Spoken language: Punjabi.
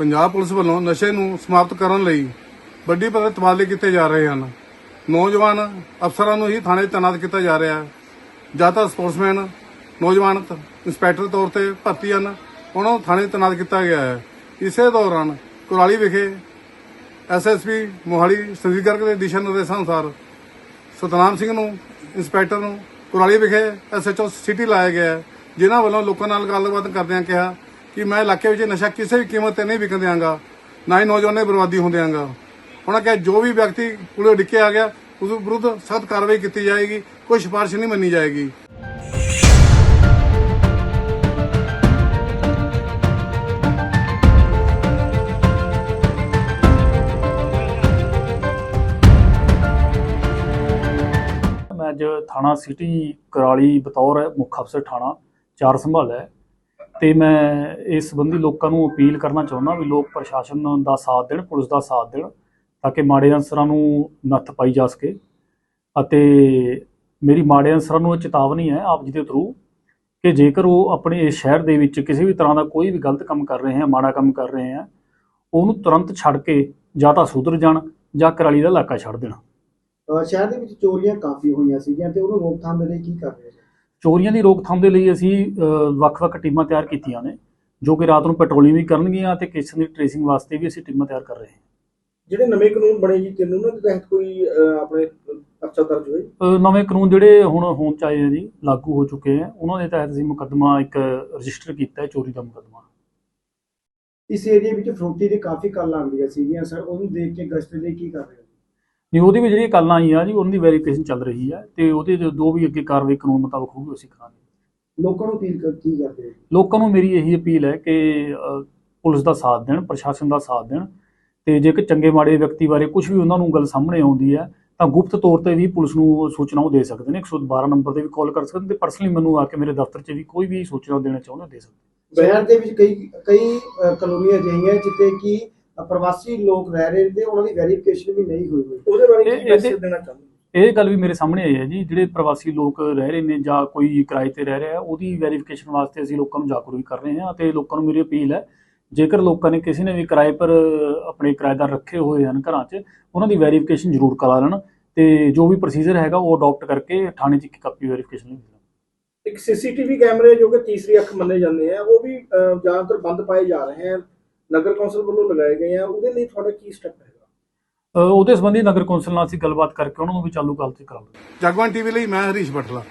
ਪੰਜਾਬ ਪੁਲਿਸ ਵੱਲੋਂ ਨਸ਼ੇ ਨੂੰ ਸਮਾਪਤ ਕਰਨ ਲਈ ਵੱਡੀ ਪੱਧਰ ਤਬਾਦਲੇ ਕੀਤੇ ਜਾ ਰਹੇ ਹਨ। ਨੌਜਵਾਨ ਅਫਸਰਾਂ ਨੂੰ ਹੀ ਥਾਣੇ 'ਚ ਤੈਨਾਤ ਕੀਤਾ ਜਾ ਰਿਹਾ ਹੈ। ਜਾਂ ਤਾਂ ਸਪੋਰਟਸਮੈਨ ਨੌਜਵਾਨ ਇੰਸਪੈਕਟਰ ਤੌਰ ਤੇ ਭਰਤੀ ਹਨ। ਉਹਨਾਂ ਨੂੰ ਥਾਣੇ 'ਚ ਤੈਨਾਤ ਕੀਤਾ ਗਿਆ ਹੈ। ਇਸੇ ਦੌਰਾਨ ਕੁਰਾਲੀ ਵਿਖੇ ਐਸਐਸਪੀ ਮੋਹਾਲੀ ਸੰਜੀਵ ਗਰਗ ਦੇ ਦਿਸ਼ਾ ਨਿਰਦੇਸ਼ਾਂ ਅਨੁਸਾਰ ਸਤਨਾਮ ਸਿੰਘ ਨੂੰ ਇੰਸਪੈਕਟਰ ਨੂੰ ਕੁਰਾਲੀ ਵਿਖੇ ਐਸਐਚਓ ਸਿਟੀ ਲਾਇਆ ਗਿਆ ਹੈ, ਜਿਨ੍ਹਾਂ ਵੱਲੋਂ ਲੋਕਾਂ ਨਾਲ ਗੱਲਬਾਤ ਕਰਦਿਆਂ ਕਿਹਾ ਕਿ ਮੈਂ ਇਲਾਕੇ ਵਿੱਚ ਨਸ਼ਾ ਕਿਸੇ ਵੀ ਕੀਮਤ ਤੇ ਨਹੀਂ ਵਿਕਣ ਦਿਆਂਗਾ, ਨਾ ਹੀ ਨੌਜਵਾਨਾਂ ਦੀ ਬਰਬਾਦੀ ਹੋਣ ਦਿਆਂਗਾ। ਉਹਨਾਂ ਕਿਹਾ, ਜੋ ਵੀ ਵਿਅਕਤੀ ਪੁਲਿਸ ਡਿੱਕੇ ਆ ਗਿਆ, ਉਸ ਵਿਰੁੱਧ ਸਖਤ ਕਾਰਵਾਈ ਕੀਤੀ ਜਾਏਗੀ, ਕੋਈ ਸਿਫਾਰਿਸ਼ ਨਹੀਂ ਮੰਨੀ ਜਾਏਗੀ। ਮੈਂ ਅੱਜ ਥਾਣਾ ਸਿਟੀ, ਕਰਾਲੀ, ਬਤੌਰ ਮੁੱਖ ਅਫਸਰ ਥਾਣਾ, ਚਾਰ ਸੰਭਾਲਿਆ ਹੈ। ਤੇ ਮੈਂ ਇਸ ਸੰਬੰਧੀ ਲੋਕਾਂ ਨੂੰ ਅਪੀਲ ਕਰਨਾ ਚਾਹੁੰਦਾ ਵੀ ਲੋਕ ਪ੍ਰਸ਼ਾਸਨ ਦਾ ਸਾਥ ਦੇਣ, ਪੁਲਿਸ ਦਾ ਸਾਥ ਦੇਣ, ਤਾਂ ਕਿ ਮਾੜੇ ਅਨਸਰਾਂ ਨੂੰ ਨੱਥ ਪਾਈ ਜਾ ਸਕੇ। ਅਤੇ ਮੇਰੀ ਮਾੜੇ ਅਨਸਰਾਂ ਨੂੰ ਇਹ ਚੇਤਾਵਨੀ ਹੈ ਆਪ ਜੀ ਦੇ ਥਰੂ ਕਿ ਜੇਕਰ ਉਹ ਆਪਣੇ ਇਸ ਸ਼ਹਿਰ ਦੇ ਵਿੱਚ ਕਿਸੇ ਵੀ ਤਰ੍ਹਾਂ ਦਾ ਕੋਈ ਵੀ ਗਲਤ ਕੰਮ ਕਰ ਰਹੇ ਹੈ ਮਾੜਾ ਕੰਮ ਕਰ ਰਹੇ ਹੈ ਉਹਨੂੰ ਤੁਰੰਤ ਛੱਡ ਕੇ ਜਾਂ ਤਾਂ ਸੁਧਰ ਜਾਣ ਜਾਂ ਕਰਾਲੀ ਦਾ ਇਲਾਕਾ ਛੱਡ ਦੇਣ। ਸ਼ਹਿਰ ਦੇ ਵਿੱਚ ਚੋਰੀਆਂ ਕਾਫੀ ਹੋਈਆਂ ਸੀਗੀਆਂ ਤੇ ਉਹਨੂੰ ਰੋਕਥਾਮ ਦੇ ਲਈ ਕੀ ਕਰ ਰਹੇ ਚੋਰੀਆਂ ਦੀ ਰੋਕਥਾਮ ਦੇ ਲਈ ਅਸੀਂ ਵੱਖ-ਵੱਖ ਟੀਮਾਂ ਤਿਆਰ ਕੀਤੀਆਂ ਨੇ ਜੋ ਕਿ ਰਾਤ ਨੂੰ ਪੈਟਰੋਲਿੰਗ ਵੀ ਕਰਨਗੀਆਂ ਤੇ ਕੇਸਾਂ ਦੀ ਟ੍ਰੇਸਿੰਗ ਵਾਸਤੇ ਵੀ ਅਸੀਂ ਟੀਮਾਂ ਤਿਆਰ ਕਰ ਰਹੇ ਹਾਂ। ਜਿਹੜੇ ਨਵੇਂ ਕਾਨੂੰਨ ਬਣੇ ਜੀ ਤਿੰਨ ਉਹਨਾਂ ਦੇ ਤਹਿਤ ਕੋਈ ਆਪਣੇ ਪਰਚਾ ਦਰਜ ਹੋਏ ਨਵੇਂ ਕਾਨੂੰਨ ਜਿਹੜੇ ਹੁਣ ਹੋਣ ਚ ਆਏ ਆ ਜੀ ਲਾਗੂ ਹੋ ਚੁੱਕੇ ਆ ਉਹਨਾਂ ਦੇ ਤਹਿਤ ਅਸੀਂ ਮੁਕੱਦਮਾ ਇੱਕ ਰਜਿਸਟਰ ਕੀਤਾ ਹੈ ਚੋਰੀ ਦਾ ਮੁਕੱਦਮਾ। ਇਸ ਏਰੀਆ ਵਿੱਚ ਫਰੋਤੀ ਦੇ ਕਾਫੀ ਕਾਲਾਂ ਆਉਂਦੀਆਂ ਸੀਗੀਆਂ ਸਰ। ਉਹਨੂੰ ਦੇਖ ਕੇ ਗਸ਼ਤ ਦੇ ਕੀ ਕਰ ਰਹੇ ਹੋ? ਨਹੀਂ ਉਹਦੀ ਵੀ ਜਿਹੜੀ ਕੱਲ ਆਈ ਆ ਜੀ ਉਹਨਾਂ ਦੀ ਵੈਰੀਫਿਕੇਸ਼ਨ ਚੱਲ ਰਹੀ ਹੈ ਤੇ ਉਹਦੇ ਜੋ ਜੋ ਵੀ ਅੱਗੇ ਕਾਰਵਾਈ ਕਾਨੂੰਨ ਮੁਤਾਬਕ ਹੋਊਗੀ ਅਸੀਂ ਕਰਾਂਗੇ। ਲੋਕਾਂ ਨੂੰ ਅਪੀਲ ਕਰ ਕੀ ਕਰਦੇ ਹੋ? ਲੋਕਾਂ ਨੂੰ ਮੇਰੀ ਇਹੀ ਅਪੀਲ ਹੈ ਕਿ ਅ, ਪੁਲਿਸ ਦਾ ਸਾਥ ਦੇਣ ਪ੍ਰਸ਼ਾਸਨ ਦਾ ਸਾਥ ਦੇਣ ਤੇ ਜੇਕਰ ਚੰਗੇ ਮਾੜੇ ਵਿਅਕਤੀ ਬਾਰੇ ਕੁਝ ਵੀ ਉਹਨਾਂ ਨੂੰ ਗੱਲ ਸਾਹਮਣੇ ਆਉਂਦੀ ਹੈ ਤਾਂ ਗੁਪਤ ਤੌਰ ਤੇ ਵੀ ਪੁਲਿਸ ਨੂੰ ਸੂਚਨਾ ਉਹ ਦੇ ਸਕਦੇ ਨੇ 112 ਨੰਬਰ ਤੇ ਵੀ ਕਾਲ ਕਰ ਸਕਦੇ ਨੇ ਤੇ ਪਰਸਨਲੀ ਮੈਨੂੰ ਆ ਕੇ ਮੇਰੇ ਦਫ਼ਤਰ 'ਚ ਵੀ ਕੋਈ ਵੀ ਸੂਚਨਾ ਦੇਣਾ ਚਾਹੁੰਦੇ ਦੇ ਸਕਦੇ ਸ਼ਹਿਰ ਦੇ ਵਿੱਚ ਕਈ ਕਈ ਅਹ, ਕਲੋਨੀਆਂ ਅਜਿਹੀਆਂ ਜਿੱਥੇ ਕਿ ਅਹ, ਪ੍ਰਵਾਸੀ ਲੋਕ ਰਹਿ ਰਹੇ ਨੇ ਤੇ ਉਹਨਾਂ ਦੀ ਵੈਰੀਫਿਕੇਸ਼ਨ ਵੀ ਨਹੀਂ ਹੋਈ ਹੋਈ। ਉਹਦੇ ਬਾਰੇ ਕੀ ਮੈਸੇਜ ਦੇਣਾ ਚਾਹੁੰਦੇ ਇਹ ਗੱਲ ਵੀ ਮੇਰੇ ਸਾਹਮਣੇ ਆਈ ਹੈ ਜੀ ਜਿਹੜੇ ਪ੍ਰਵਾਸੀ ਲੋਕ ਰਹਿ ਰਹੇ ਨੇ ਜਾਂ ਕੋਈ ਕਿਰਾਏ ਤੇ ਰਹਿ ਰਿਹਾ ਉਹਦੀ ਵੈਰੀਫਿਕੇਸ਼ਨ ਵਾਸਤੇ ਅਸੀਂ ਲੋਕਾਂ ਨੂੰ ਜਾਗਰੂਕ ਵੀ ਕਰ ਰਹੇ ਹਾਂ ਤੇ ਲੋਕਾਂ ਨੂੰ ਮੇਰੀ ਅਪੀਲ ਹੈ ਜੇਕਰ ਲੋਕਾਂ ਨੇ ਕਿਸੇ ਨੇ ਵੀ ਕਿਰਾਏ ਪਰ ਆਪਣੇ ਕਿਰਾਏਦਾਰ ਰੱਖੇ ਹੋਏ ਹਨ ਘਰਾਂ 'ਚ ਉਹਨਾਂ ਦੀ ਵੈਰੀਫਿਕੇਸ਼ਨ ਜ਼ਰੂਰ ਕਰਾ ਲੈਣ ਤੇ ਜੋ ਵੀ ਪ੍ਰੋਸੀਜਰ ਹੈਗਾ ਉਹ ਅਡਾਪਟ ਕਰਕੇ ਥਾਣੇ 'ਚ ਇੱਕ ਕਾਪੀ ਵੈਰੀਫਿਕੇਸ਼ਨ ਲਈ ਇੱਕ ਸੀਸੀਟੀਵੀ ਕੈਮਰੇ ਜੋ ਕਿ ਤੀਸਰੀ ਅੱਖ ਮੰਨੇ ਜਾਂਦੇ ਆ ਉਹ ਵੀ ਜ਼ਿਆਦਾਤਰ ਬੰਦ ਪਾਏ ਜਾ ਰਹੇ ਹਨ ਨਗਰ ਕੌਂਸਲ ਵੱਲੋਂ ਲਗਾਏ ਗਏ ਆ ਉਹਦੇ ਲਈ ਤੁਹਾਡਾ ਕੀ ਸਟੈਪ ਹੈਗਾ ਅ, ਉਹਦੇ ਸੰਬੰਧੀ ਨਗਰ ਕੌਂਸਲ ਨਾਲ ਅਸੀਂ ਗੱਲਬਾਤ ਕਰਕੇ ਉਹਨਾਂ ਨੂੰ ਵੀ ਚਾਲੂ ਕਾਲ 'ਚ ਕਰਾਂਗੇ ਜਗਵੰਤ ਟੀਵੀ ਲਈ ਮੈਂ ਹਰੀਸ਼ ਬਠਲਾ।